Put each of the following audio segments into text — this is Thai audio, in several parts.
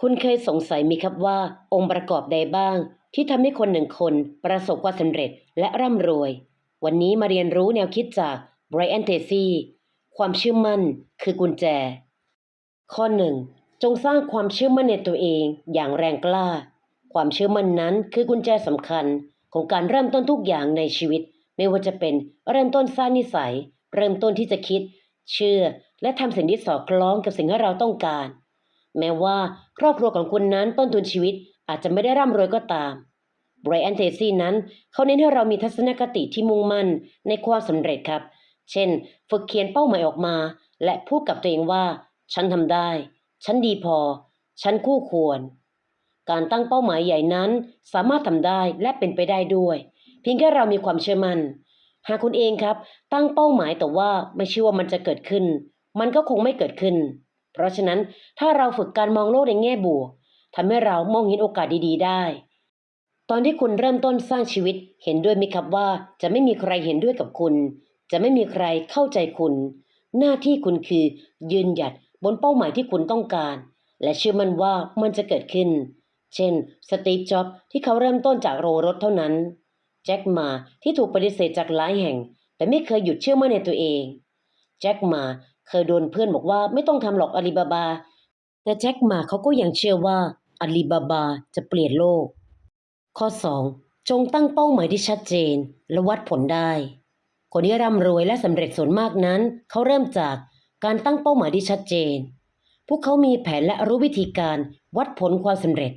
คุณเคยสงสัยไหมครับว่าองค์ประกอบใดบ้าง ที่ทำให้คนหนึ่งคนประสบความสำเร็จและร่ำรวย วันนี้มาเรียนรู้แนวคิดจากไบรอันเทซี่ความเชื่อมั่นคือกุญแจ ข้อหนึ่งจงสร้างความเชื่อมั่นในตัวเองอย่างแรงกล้า ความเชื่อมั่นนั้นคือกุญแจสำคัญของการเริ่มต้นทุกอย่างในชีวิต ไม่ว่าจะเป็นเริ่มต้นสร้างนิสัย เริ่มต้นที่จะคิด เชื่อ และทำสิ่งที่สอดคล้องกับสิ่งที่เราต้องการ แม้ว่าครอบครัวของคุณนั้นต้นทุนชีวิตอาจจะไม่ได้ร่ำรวยก็ตามไบรอันเทซี่นั้นเขาเน้นให้เรามีทัศนคติที่มุ่งมั่นในความสำเร็จครับ เช่น ฝึกเขียนเป้าหมายออกมา และพูดกับตัวเองว่า ฉันทำได้ ฉันดีพอ ฉันคู่ควร การตั้งเป้าหมายใหญ่นั้นสามารถทำได้และเป็นไปได้ด้วย เพียงแค่เรามีความเชื่อมั่น หากคุณเองครับ ตั้งเป้าหมายแต่ว่าไม่เชื่อว่ามันจะเกิดขึ้น มันก็คงไม่เกิดขึ้น เพราะฉะนั้นถ้าเราฝึกการมองโลกในแง่บวกทำให้เรามองเห็นโอกาสดีๆ ได้ ตอนที่คุณเริ่มต้นสร้างชีวิตเห็นด้วยไหมครับว่า จะไม่มีใครเห็นด้วยกับคุณ จะไม่มีใครเข้าใจคุณ หน้าที่คุณคือ ยืนหยัดบนเป้าหมายที่คุณต้องการ และเชื่อมั่นว่ามันจะเกิดขึ้น เช่นสตีฟจ็อบส์ที่เขาเริ่มต้นจากโรงรถเท่านั้น แจ็คมาที่ถูกปฏิเสธจากหลายแห่ง แต่ไม่เคยหยุดเชื่อมั่นในตัวเอง แจ็คมา เคยโดนเพื่อนบอกว่าไม่ต้องทำหรอกอาลีบาบา แต่แจ็คมาเขาก็ยังเชื่อว่าอาลีบาบาจะเปลี่ยนโลก ข้อ 2. จงตั้งเป้าหมายที่ชัดเจน และวัดผลได้ คนที่ร่ำรวยและสำเร็จส่วนมากนั้น เขาเริ่มจากการตั้งเป้าหมายที่ชัดเจน พวกเขามีแผนและรู้วิธีการวัดผลความสำเร็จ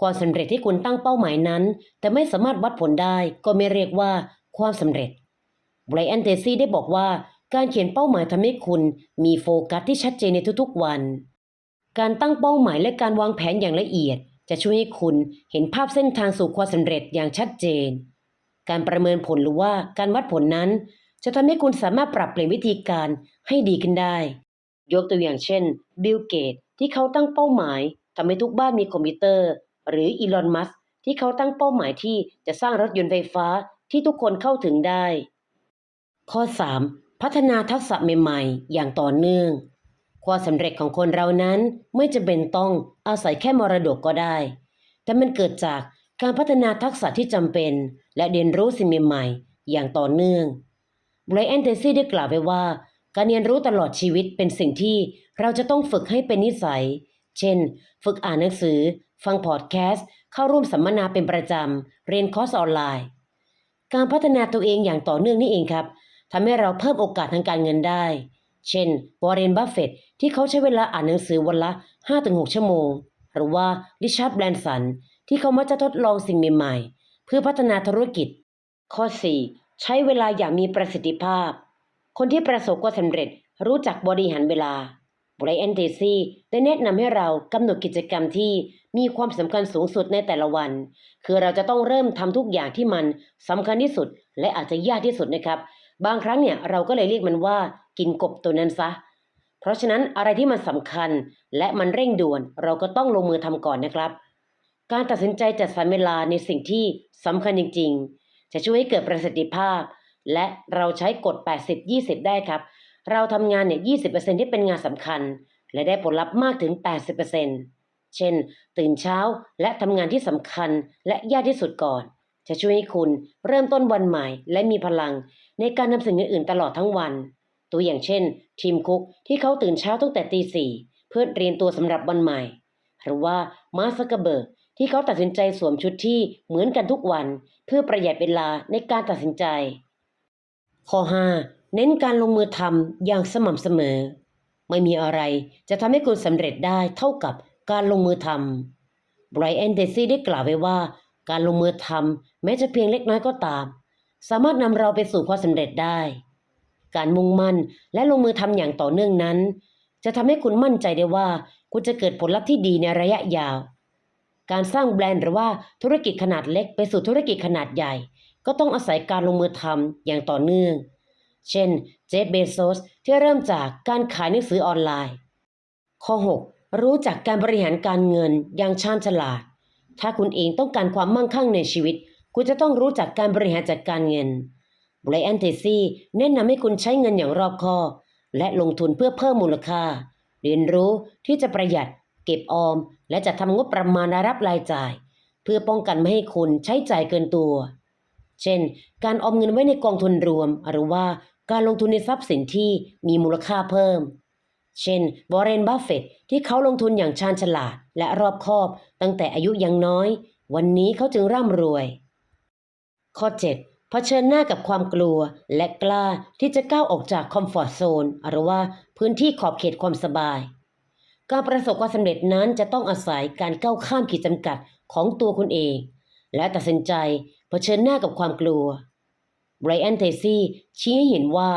ความสำเร็จที่คุณตั้งเป้าหมายนั้น แต่ไม่สามารถวัดผลได้ก็ไม่เรียกว่าความสำเร็จไบรอันเทซี่ได้บอกว่า การเขียนเป้าหมายทำให้คุณมีโฟกัสที่ชัดเจนในทุกๆวัน การตั้งเป้าหมายและการวางแผนอย่างละเอียด จะช่วยให้คุณเห็นภาพเส้นทางสู่ความสำเร็จอย่างชัดเจน การประเมินผลหรือว่าการวัดผลนั้น จะทำให้คุณสามารถปรับเปลี่ยนวิธีการให้ดีขึ้นได้ ยกตัวอย่างเช่น บิลเกตที่เขาตั้งเป้าหมายทำให้ทุกบ้านมีคอมพิวเตอร์ หรืออีลอน มัสที่เขาตั้งเป้าหมายที่จะสร้างรถยนต์ไฟฟ้าที่ทุกคนเข้าถึงได้ ข้อ 3. พัฒนาทักษะใหม่ๆ อย่างต่อเนื่อง ความสำเร็จของคนเรานั้นไม่จำเป็นต้องอาศัยแค่มรดกก็ได้ แต่มันเกิดจากการพัฒนาทักษะที่จำเป็น และเรียนรู้สิ่งใหม่ๆ อย่างต่อเนื่องไบรอันเทซี่ได้กล่าวไว้ว่า การเรียนรู้ตลอดชีวิตเป็นสิ่งที่เราจะต้องฝึกให้เป็นนิสัย เช่น ฝึกอ่านหนังสือ ฟังพอดแคสต์ เข้าร่วมสัมมนาเป็นประจำ เรียนคอร์สออนไลน์ การพัฒนาตัวเองอย่างต่อเนื่องนี่เองครับ ทำให้เราเพิ่มโอกาสทางการเงินได้ เช่นวอร์เรนบัฟเฟตที่เขาใช้เวลาอ่านหนังสือวันละ 5-6 ชั่วโมง หรือว่าริชาร์ดแบรนสันที่เขามักจะทดลองสิ่งใหม่ๆ เพื่อพัฒนาธุรกิจ ข้อ 4. ใช้เวลาอย่างมีประสิทธิภาพ คนที่ประสบความสำเร็จรู้จักบริหารเวลาไบรอันเทซี่ได้แนะนำให้เรากำหนดกิจกรรมที่มีความสำคัญสูงสุดในแต่ละวัน คือเราจะต้องเริ่มทำทุกอย่างที่มันสำคัญที่สุด และอาจจะยากที่สุดนะครับ บางครั้งเนี่ยเราก็เลยเรียกมันว่ากินกบตัวนั้นซะ เพราะฉะนั้นอะไรที่มันสำคัญและมันเร่งด่วน เราก็ต้องลงมือทำก่อนนะครับ การตัดสินใจจัดสรรเวลาในสิ่งที่สำคัญจริง ๆ จะช่วยให้เกิดประสิทธิภาพ และเราใช้กฎ 80-20 ได้ครับ เราทำงานเนี่ย 20%ที่เป็นงานสำคัญ และได้ผลลัพธ์มากถึง 80%เช่น ตื่นเช้าและทำงานที่สำคัญและยากที่สุดก่อน จะช่วยให้คุณเริ่มต้นวันใหม่ และมีพลังในการทำสิ่งอื่นๆตลอดทั้งวัน ตัวอย่างเช่น ทีมคุกที่เขาตื่นเช้าตั้งแต่ตีสี่เพื่อเตรียมตัวสำหรับวันใหม่ หรือว่ามาร์คซักเกอร์เบิร์กที่เขาตัดสินใจสวมชุดที่เหมือนกันทุกวัน เพื่อประหยัดเวลาในการตัดสินใจ ข้อ 5 เน้นการลงมือทำอย่างสม่ำเสมอ ไม่มีอะไรจะทำให้คุณสำเร็จได้เท่ากับการลงมือทำไบรอันเดซี่ได้กล่าวไว้ว่า การลงมือทำแม้จะเพียงเล็กน้อยก็ตาม สามารถนำเราไปสู่ความสำเร็จได้ การมุ่งมั่นและลงมือทำอย่างต่อเนื่องนั้น จะทำให้คุณมั่นใจได้ว่า คุณจะเกิดผลลัพธ์ที่ดีในระยะยาว การสร้างแบรนด์หรือว่าธุรกิจขนาดเล็กไปสู่ธุรกิจขนาดใหญ่ ก็ต้องอาศัยการลงมือทำอย่างต่อเนื่อง เช่น เจฟเบโซสที่เริ่มจากการขายหนังสือออนไลน์ ข้อ 6 รู้จักการบริหารการเงินอย่างชาญฉลาด ถ้าคุณเองต้องการความมั่งคั่งในชีวิต คุณจะต้องรู้จักการบริหารจัดการเงินไบรอันเทซี่แนะนำให้คุณใช้เงินอย่างรอบคอบและลงทุนเพื่อเพิ่มมูลค่า เรียนรู้ที่จะประหยัด เก็บออม และจัดทำงบประมาณรายรับรายจ่าย เพื่อป้องกันไม่ให้คุณใช้จ่ายเกินตัว เช่น การออมเงินไว้ในกองทุนรวม หรือว่าการลงทุนในทรัพย์สินที่มีมูลค่าเพิ่ม เช่นวอร์เรนบัฟเฟตที่เขาลงทุนอย่างชาญฉลาดและรอบคอบตั้งแต่อายุยังน้อย วันนี้เขาจึงร่ำรวย ข้อ 7 เผชิญหน้ากับความกลัวและกล้าที่จะก้าวออกจากคอมฟอร์ทโซนหรือว่าพื้นที่ขอบเขตความสบาย การประสบความสำเร็จนั้นจะต้องอาศัยการก้าวข้ามขีดจำกัดของตัวคุณเอง และตัดสินใจเผชิญหน้ากับความกลัวไบรอันเทซี่ชี้ให้เห็นว่า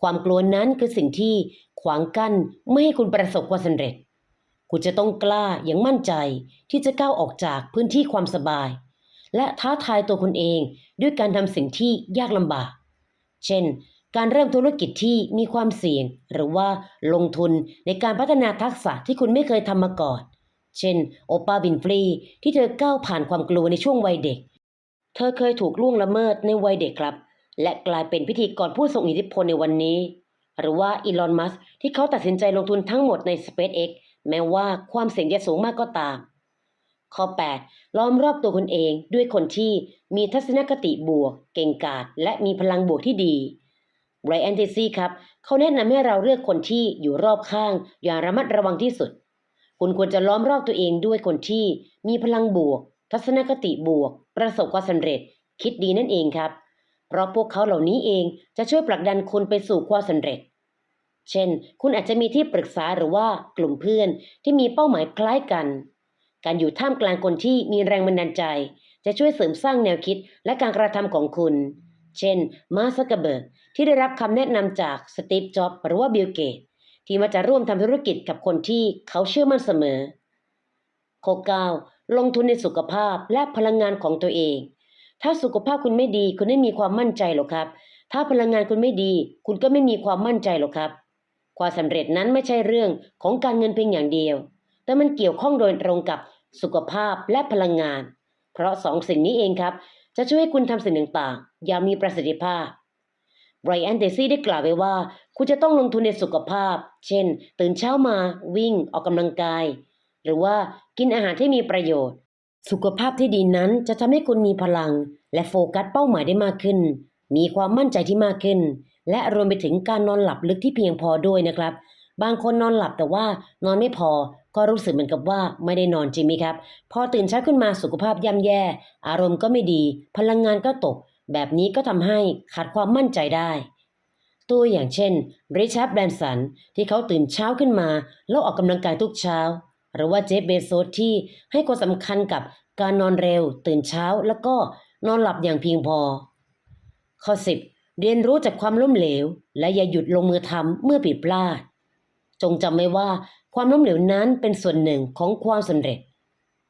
ความกลัวนั้นคือสิ่งที่ขวางกั้นไม่ให้คุณประสบความสำเร็จ คุณจะต้องกล้าอย่างมั่นใจที่จะก้าวออกจากพื้นที่ความสบาย และท้าทายตัวคุณเองด้วยการทำสิ่งที่ยากลำบาก เช่น การเริ่มธุรกิจที่มีความเสี่ยง หรือว่าลงทุนในการพัฒนาทักษะที่คุณไม่เคยทำมาก่อน เช่น โอปาห์วินฟรีที่เธอก้าวผ่านความกลัวในช่วงวัยเด็ก เธอเคยถูกล่วงละเมิดในวัยเด็กครับ และกลายเป็นพิธีกรผู้ทรงอิทธิพลในวันนี้ หรือว่าอีลอน มัสที่เขาตัดสินใจลงทุนทั้งหมดใน SpaceX แม้ว่าความเสี่ยงจะสูงมากก็ตาม ข้อ 8 ล้อมรอบตัวคุณเองด้วยคนที่มีทัศนคติบวก เก่งกาจและมีพลังบวกที่ดีไบรอันเทซี่ครับ เขาแนะนำให้เราเลือกคนที่อยู่รอบข้าง อย่างระมัดระวังที่สุด คุณควรจะล้อมรอบตัวเองด้วยคนที่มีพลังบวก ทัศนคติบวก ประสบความสำเร็จ คิดดีนั่นเองครับ เพราะพวกเขาเหล่านี้เองจะช่วยผลักดันคุณไปสู่ความสำเร็จ เช่น คุณอาจจะมีที่ปรึกษาหรือว่ากลุ่มเพื่อนที่มีเป้าหมายคล้ายกัน การอยู่ท่ามกลางคนที่มีแรงบันดาลใจ จะช่วยเสริมสร้างแนวคิดและการกระทำของคุณ เช่น มาร์คซักเกอร์เบิร์กที่ได้รับคำแนะนำจากสตีฟ จ็อบส์หรือว่าบิลเกตที่มาจะร่วมทำธุรกิจกับคนที่เขาเชื่อมั่นเสมอข้อ9ลงทุนในสุขภาพและพลังงานของตัวเอง ถ้าสุขภาพคุณไม่ดี คุณไม่มีความมั่นใจหรอกครับ ถ้าพลังงานคุณไม่ดี คุณก็ไม่มีความมั่นใจหรอกครับ ความสำเร็จนั้นไม่ใช่เรื่องของการเงินเพียงอย่างเดียว แต่มันเกี่ยวข้องโดยตรงกับสุขภาพและพลังงาน เพราะสองสิ่งนี้เองครับ จะช่วยให้คุณทำสิ่งต่างๆ อย่างมีประสิทธิภาพไบรอันเดซี่ได้กล่าวไว้ว่า คุณจะต้องลงทุนในสุขภาพ เช่น ตื่นเช้ามา วิ่ง ออกกำลังกาย หรือว่ากินอาหารที่มีประโยชน์ สุขภาพที่ดีนั้นจะทำให้คุณมีพลัง และโฟกัสเป้าหมายได้มากขึ้น มีความมั่นใจที่มากขึ้น และรวมไปถึงการนอนหลับลึกที่เพียงพอด้วยนะครับ บางคนนอนหลับแต่ว่านอนไม่พอ ก็รู้สึกเหมือนกับว่าไม่ได้นอนจริงไหมครับ พอตื่นเช้าขึ้นมาสุขภาพย่ำแย่ อารมณ์ก็ไม่ดี พลังงานก็ตก แบบนี้ก็ทำให้ขาดความมั่นใจได้ตัวอย่างเช่นริชาร์ดแบรนสันที่เขาตื่นเช้าขึ้นมา แล้วออกกำลังกายทุกเช้า หรือว่าเจฟเบโซสที่ให้ความสำคัญกับการนอนเร็ว ตื่นเช้า แล้วก็นอนหลับอย่างเพียงพอ ข้อ 10 เรียนรู้จากความล้มเหลว และอย่าหยุดลงมือทำเมื่อผิดพลาด จงจำไว้ว่าความล้มเหลวนั้นเป็นส่วนหนึ่งของความสำเร็จ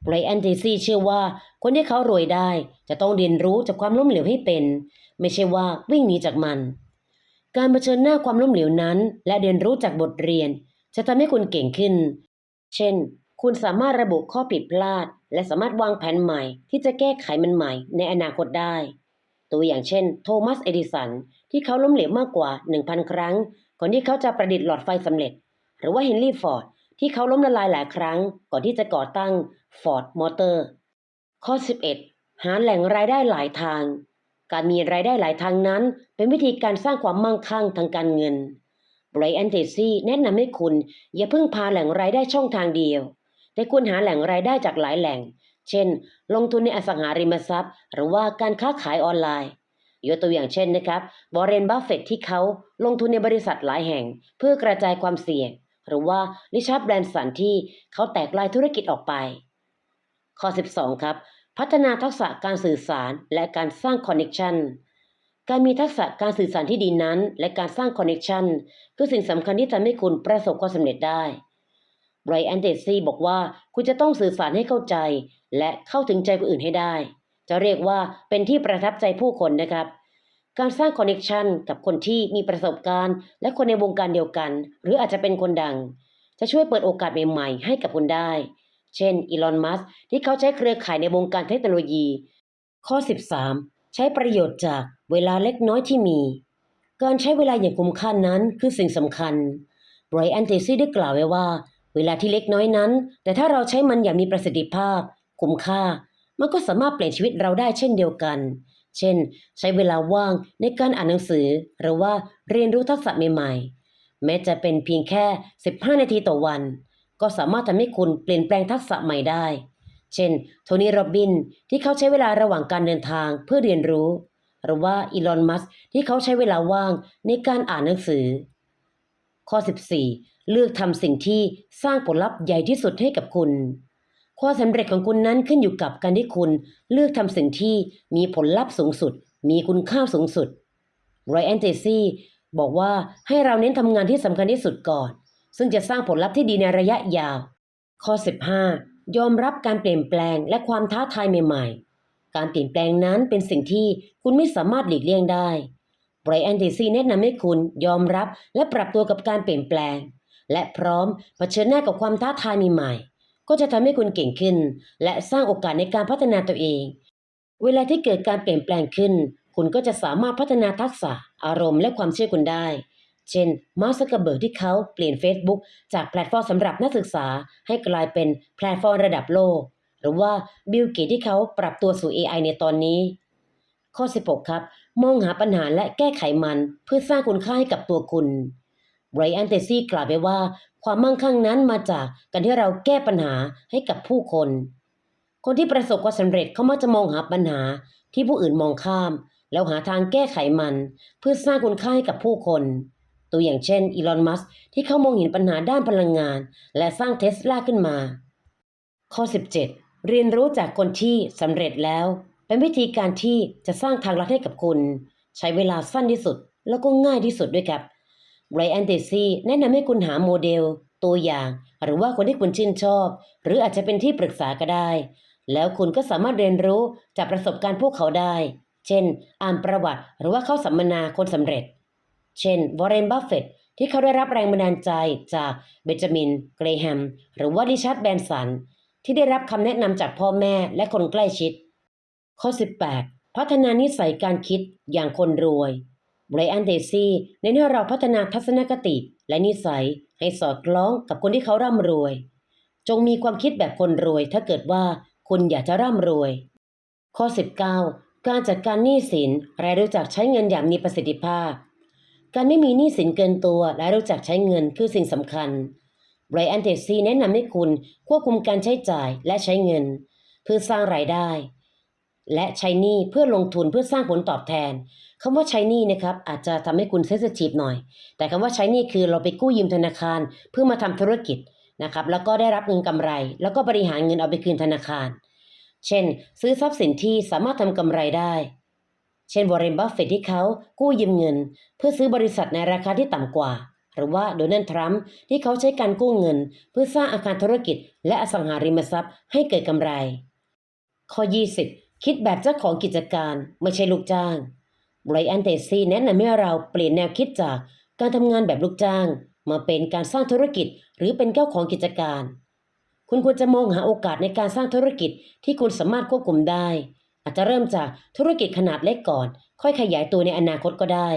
ไบรอันเทซี่เชื่อว่าคนที่เขารวยได้ จะต้องเรียนรู้จากความล้มเหลวให้เป็น ไม่ใช่ว่าวิ่งหนีจากมัน การเผชิญหน้าความล้มเหลวนั้น และเรียนรู้จากบทเรียน จะทำให้คุณเก่งขึ้น เช่น คุณสามารถระบุข้อผิดพลาด และสามารถวางแผนใหม่ ที่จะแก้ไขมันใหม่ในอนาคตได้ ตัวอย่างเช่น โทมัส เอดิสัน ที่เขาล้มเหลวมากกว่า 1,000 ครั้ง ก่อนที่เขาจะประดิษฐ์หลอดไฟสำเร็จ หรือว่าเฮนรี่ฟอร์ดที่เขาล้มละลายหลายครั้ง ก่อนที่จะก่อตั้งฟอร์ดมอเตอร์ ข้อ 11 หาแหล่งรายได้หลายทาง การมีรายได้หลายทางนั้น เป็นวิธีการสร้างความมั่งคั่งทางการเงิน ไบรอันเทซี่แนะนำให้คุณ อย่าเพิ่งพาแหล่งรายได้ช่องทางเดียว แต่ควรหาแหล่งรายได้จากหลายแหล่ง เช่น ลงทุนในอสังหาริมทรัพย์ หรือว่าการค้าขายออนไลน์ยกตัวอย่างเช่นนะครับบอเรนบัฟเฟตที่เขาลงทุนในบริษัทหลายแห่ง เพื่อกระจายความเสี่ยง หรือว่าริชาร์ดแบรนสันที่เขาแตกลายธุรกิจออกไป ข้อ 12 ครับ พัฒนาทักษะการสื่อสารและการสร้างคอนเน t ชัน การมีทักษะการสื่อสารที่ดีนั้น และการสร้างคอนเน t ชันคือสิ่งสำคัญที่ทำให้คุณประสบความสำเร็จได้ไบรอันเดซี่บอกว่าคุณจะต้องสื่อสารให้เข้าใจ และเข้าถึงใจผู้อื่นให้ได้ จะเรียกว่าเป็นที่ประทับใจผู้คนนะครับ การสร้างคอนเน t ชันกับคนที่มีประสบการณ์ และคนในวงการเดียวกัน หรืออาจจะเป็นคนดัง จะช่วยเปิดโอกาสใหม่ ๆ ให้กับคุณได้ เช่นอีลอนมัสที่เขาใช้เครือข่ายในวงการเทคโนโลยี ข้อ 13 ใช้ประโยชน์จาก เวลาเล็กน้อยที่มี การใช้เวลาอย่างคุ้มค่านั้นคือสิ่งสำคัญไบรอันเทซี่ได้กล่าวไว้ว่า เวลาที่เล็กน้อยนั้น แต่ถ้าเราใช้มันอย่างมีประสิทธิภาพ คุ้มค่า มันก็สามารถเปลี่ยนชีวิตเราได้เช่นเดียวกัน เช่น ใช้เวลาว่างในการอ่านหนังสือ หรือว่าเรียนรู้ทักษะใหม่ๆ แม้จะเป็นเพียงแค่ 15 นาทีต่อวัน ก็สามารถทำให้คุณเปลี่ยนแปลงทักษะใหม่ได้ เช่น โทนี่โรบินที่เขาใช้เวลาระหว่างการเดินทางเพื่อเรียนรู้ หรือว่าอีลอนมัสที่เขาใช้เวลาว่างในการอ่านหนังสือ ข้อ 14 เลือกทำสิ่งที่สร้างผลลัพธ์ใหญ่ที่สุดให้กับคุณความสำเร็จของคุณนั้นขึ้นอยู่กับการที่คุณเลือกทำสิ่งที่มีผลลัพธ์สูงสุด มีคุณค่าสูงสุดไรอันเจซี่บอกว่าให้เราเน้นทำงานที่สำคัญที่สุดก่อน ซึ่งจะสร้างผลลัพธ์ที่ดีในระยะยาว ข้อ 15 ยอมรับการเปลี่ยนแปลงและความท้าทายใหม่ๆ การเปลี่ยนแปลงนั้นเป็นสิ่งที่คุณไม่สามารถหลีกเลี่ยงได้ไบรอันเดซี่แนะนำให้คุณยอมรับและปรับตัวกับการเปลี่ยนแปลง และพร้อมเผชิญหน้ากับความท้าทายใหม่ๆก็จะทำให้คุณเก่งขึ้น และสร้างโอกาสในการพัฒนาตัวเอง เวลาที่เกิดการเปลี่ยนแปลงขึ้น คุณก็จะสามารถพัฒนาทักษะ อารมณ์และความเชื่อคุณได้ เช่นมาร์คซักเกอร์เบิร์กที่เขาเปลี่ยน Facebook จากแพลตฟอร์มสำหรับนักศึกษาให้กลายเป็นแพลตฟอร์มระดับโลก หรือว่าบิลเกตที่เขาปรับตัวสู่ AI ในตอนนี้ ข้อ 16 ครับ มองหาปัญหาและแก้ไขมันเพื่อสร้างคุณค่าให้กับตัวคุณไบรอันเตซี่กล่าวไว้ว่า ความมั่งคั่งนั้นมาจากการที่เราแก้ปัญหาให้กับผู้คน คนที่ประสบความสำเร็จเขามักจะมองหาปัญหาที่ผู้อื่นมองข้าม แล้วหาทางแก้ไขมัน เพื่อสร้างคุณค่าให้กับผู้คน ตัวอย่างเช่นอีลอนมัสที่เขามองเห็นปัญหาด้านพลังงาน และสร้างเทสลาขึ้นมา ข้อ 17 เรียนรู้จากคนที่สำเร็จแล้ว เป็นวิธีการที่จะสร้างทางลัดให้กับคุณ ใช้เวลาสั้นที่สุดแล้วก็ง่ายที่สุดด้วยครับไรอันเดซี่แนะนำให้คุณหาโมเดล ตัวอย่าง หรือว่าคนที่คุณชื่นชอบ หรืออาจจะเป็นที่ปรึกษาก็ได้ แล้วคุณก็สามารถเรียนรู้จากประสบการณ์พวกเขาได้ เช่น อ่านประวัติ หรือว่าเข้าสัมมนาคนสำเร็จ เช่นวอร์เรนบัฟเฟตต์ที่เขาได้รับแรงบันดาลใจจากเบนจามิน เกรแฮม หรือว่าริชาร์ดแบนสัน ที่ได้รับคำแนะนำจากพ่อแม่และคนใกล้ชิด ข้อ 18 พัฒนานิสัยการคิดอย่างคนรวยไบรอันเดซี่เน้นให้เราพัฒนาทัศนคติและนิสัยให้สอดคล้องกับคนที่เขาร่ำรวย จงมีความคิดแบบคนรวย ถ้าเกิดว่าคุณอยากจะร่ำรวย ข้อ 19 การจัดการหนี้สินและรู้จักใช้เงินอย่างมีประสิทธิภาพ การไม่มีหนี้สินเกินตัวและรู้จักใช้เงินคือสิ่งสำคัญ ไบรอันเดซี่แนะนำให้คุณควบคุมการใช้จ่ายและใช้เงิน เพื่อสร้างรายได้ และใช้หนี้เพื่อลงทุนเพื่อสร้างผลตอบแทนคำว่าใช้หนี้นะครับอาจจะทำให้คุณเซสทีฟหน่อย แต่คำว่าใช้หนี้คือเราไปกู้ยืมธนาคาร เพื่อมาทำธุรกิจนะครับแล้วก็ได้รับเงินกำไร แล้วก็บริหารเงินเอาไปคืนธนาคาร เช่น ซื้อทรัพย์สินที่สามารถทำกำไรได้ เช่นวอร์เรนบัฟเฟตที่เขากู้ยืมเงิน เพื่อซื้อบริษัทในราคาที่ต่ำกว่า หรือว่าโดนัลด์ทรัมป์ที่เขาใช้การกู้เงิน เพื่อสร้างอาคารธุรกิจ และอสังหาริมทรัพย์ให้เกิดกำไร ข้อ 20 คิดแบบเจ้าของกิจการไม่ใช่ลูกจ้างไบรอันเตซี่แนะนำให้เราเปลี่ยนแนวคิดจากการทำงานแบบลูกจ้าง มาเป็นการสร้างธุรกิจ หรือเป็นเจ้าของกิจการ คุณควรจะมองหาโอกาสในการสร้างธุรกิจที่คุณสามารถควบคุมได้ อาจจะเริ่มจากธุรกิจขนาดเล็กก่อน ค่อยขยายตัวในอนาคตก็ได้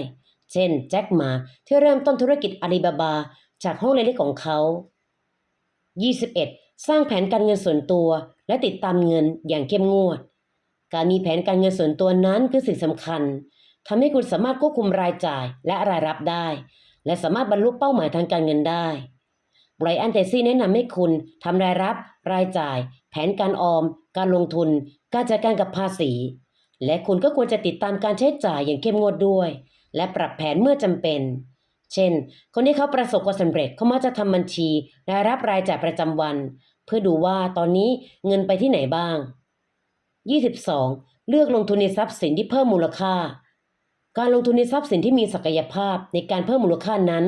เช่นแจ็คมาที่เริ่มต้นธุรกิจอาลีบาบา จากห้องเล็กๆของเขา 21. สร้างแผนการเงินส่วนตัว และติดตามเงินอย่างเข้มงวด การมีแผนการเงินส่วนตัวนั้นคือสิ่งสำคัญทำให้คุณสามารถควบคุมรายจ่ายและรายรับได้ และสามารถบรรลุเป้าหมายทางการเงินได้ไบรอันเตซี่แนะนำให้คุณทำรายรับ รายจ่าย แผนการออม การลงทุน การจัดการกับภาษี และคุณก็ควรจะติดตามการใช้จ่ายอย่างเข้มงวดด้วย และปรับแผนเมื่อจำเป็น เช่น คนที่เขาประสบความสำเร็จเขามักจะทำบัญชีรายรับรายจ่ายประจำวัน เพื่อดูว่าตอนนี้เงินไปที่ไหนบ้าง 22. เลือกลงทุนในทรัพย์สินที่เพิ่มมูลค่า การลงทุนในทรัพย์สินที่มีศักยภาพในการเพิ่มมูลค่านั้น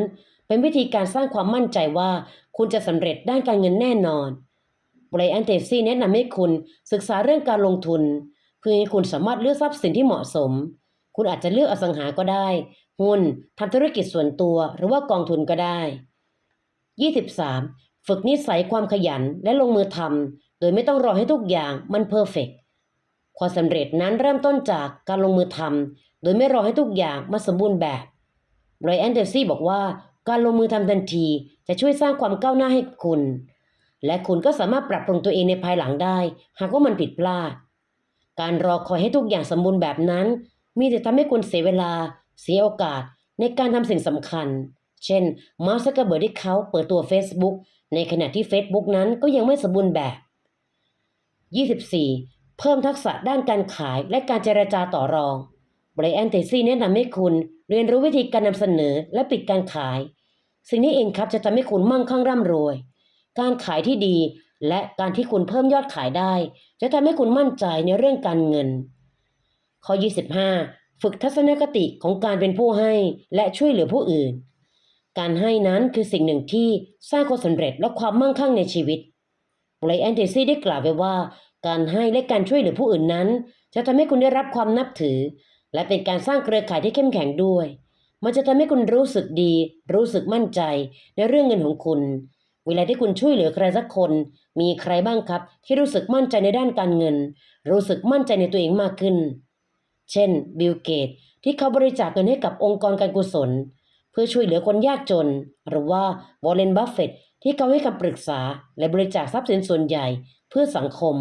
เป็นวิธีการสร้างความมั่นใจว่า คุณจะสำเร็จด้านการเงินแน่นอนไบรอันเตซี่แนะนำให้คุณศึกษาเรื่องการลงทุน เพื่อให้คุณสามารถเลือกทรัพย์สินที่เหมาะสม คุณอาจจะเลือกอสังหาก็ได้ หุ้นทำธุรกิจส่วนตัวหรือว่ากองทุนก็ได้ 23. ฝึกนิสัยความขยันและลงมือทำโดยไม่ต้องรอให้ทุกอย่างมันเพอร์เฟกความสำเร็จนั้นเริ่มต้นจากการลงมือทำโดยไม่รอให้ทุกอย่างมาสมบูรณ์แบบไรอันเดอร์ซี่บอกว่าการลงมือทำทันทีจะช่วยสร้างความก้าวหน้าให้คุณ และคุณก็สามารถปรับปรุงตัวเองในภายหลังได้ หากว่ามันผิดพลาด การรอคอยให้ทุกอย่างสมบูรณ์แบบนั้น มีแต่ทำให้คุณเสียเวลา เสียโอกาสในการทำสิ่งสำคัญ เช่น มาร์คซักเกอร์เบิร์ดที่เขาเปิดตัว Facebook ในขณะที่ Facebook นั้นก็ยังไม่สมบูรณ์แบบ 24. เพิ่มทักษะด้านการขายและการเจรจาต่อรองไบรอันเทซี่แนะนำให้คุณเรียนรู้วิธีการนำเสนอและปิดการขาย สิ่งนี้เองครับจะทำให้คุณมั่งคั่งร่ำรวย การขายที่ดีและการที่คุณเพิ่มยอดขายได้ จะทำให้คุณมั่นใจในเรื่องการเงิน ข้อ 25 ฝึกทัศนคติของการเป็นผู้ให้และช่วยเหลือผู้อื่น การให้นั้นคือสิ่งหนึ่งที่สร้างความสำเร็จและความมั่งคั่งในชีวิตไบรอันเทซี่ได้กล่าวไว้ว่า การให้และการช่วยเหลือผู้อื่นนั้น จะทำให้คุณได้รับความนับถือ และเป็นการสร้างเครือข่ายที่เข้มแข็งด้วย มันจะทำให้คุณรู้สึกดี รู้สึกมั่นใจในเรื่องเงินของคุณ เวลาที่คุณช่วยเหลือใครสักคน มีใครบ้างครับ ที่รู้สึกมั่นใจในด้านการเงิน รู้สึกมั่นใจในตัวเองมากขึ้น เช่น บิลเกตที่เขาบริจาคเงินให้กับองค์กรการกุศล เพื่อช่วยเหลือคนยากจน หรือว่าวอร์เรนบัฟเฟตที่เขาให้คำปรึกษาและบริจาคทรัพย์สินส่วนใหญ่เพื่อสังคม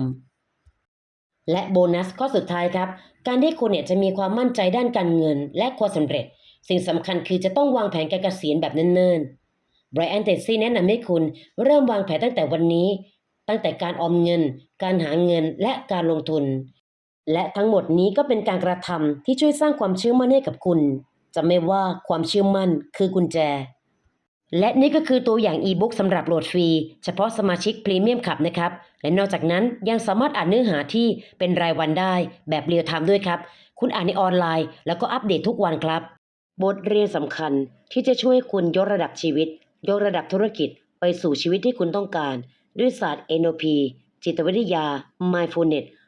และโบนัสข้อสุดท้ายครับ การที่คุณเนี่ยจะมีความมั่นใจด้านการเงิน และความสำเร็จ สิ่งสำคัญคือจะต้องวางแผนการเกษียณแบบเนิ่นๆไบรอันเตซี่แนะนำให้คุณเริ่มวางแผนตั้งแต่วันนี้ ตั้งแต่การออมเงิน การหาเงินและการลงทุน และทั้งหมดนี้ก็เป็นการกระทำที่ช่วยสร้างความเชื่อมั่นให้กับคุณจะไม่ว่าความเชื่อมั่นคือกุญแจ และนี่ก็คือตัวอย่างอีบุ๊กสำหรับโหลดฟรี เฉพาะสมาชิกพรีเมียมขับนะครับ และนอกจากนั้นยังสามารถอ่านเนื้อหาที่เป็นรายวันได้แบบเรียลไทม์ด้วยครับ คุณอ่านในออนไลน์ แล้วก็อัปเดตทุกวันครับ บทเรียนสำคัญที่จะช่วยคุณยกระดับชีวิต ยกระดับธุรกิจ ไปสู่ชีวิตที่คุณต้องการ ด้วยศาสตร์ NLP จิตวิทยา Mindfulness